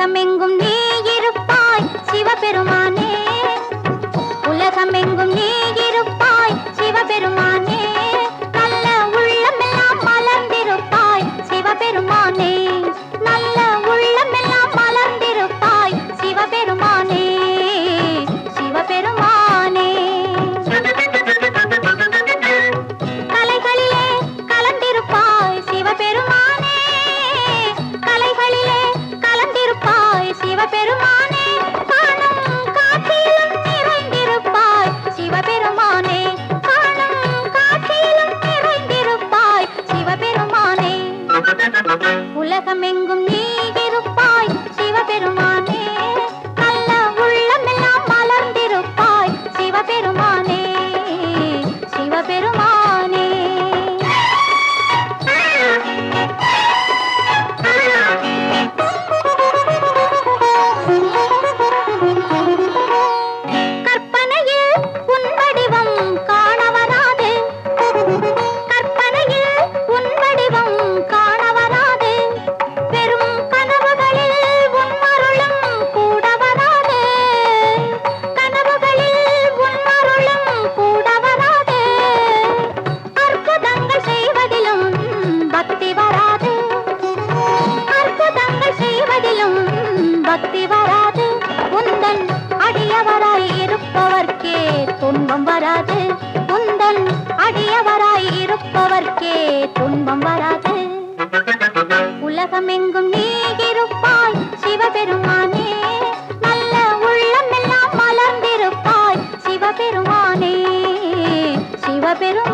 உலகமெங்கும் நீ இருப்பாய் சிவபெருமானே. சிவபெருமானே காணும் காட்சியிலும் நிறைந்திருப்பாய். சிவபெருமானே காணும் காட்சியிலும் நிறைந்திருப்பாய். சிவபெருமானே உலகமெங்கும் நீ இருப்பாய். சிவபெருமானே நல்ல உள்ளமெல்லாம் மலர்ந்திருப்பாய். சிவபெருமானே சிவபெருமானே வராது. உந்தன் அடியவராய் இருப்பவர்க்கே துன்பம் வராது. உலகமெங்கும் நீ இருப்பாய் சிவபெருமானே. நல்ல உள்ளமெல்லாம் மலர்ந்திருப்பாய் சிவபெருமானே. சிவபெருமான்.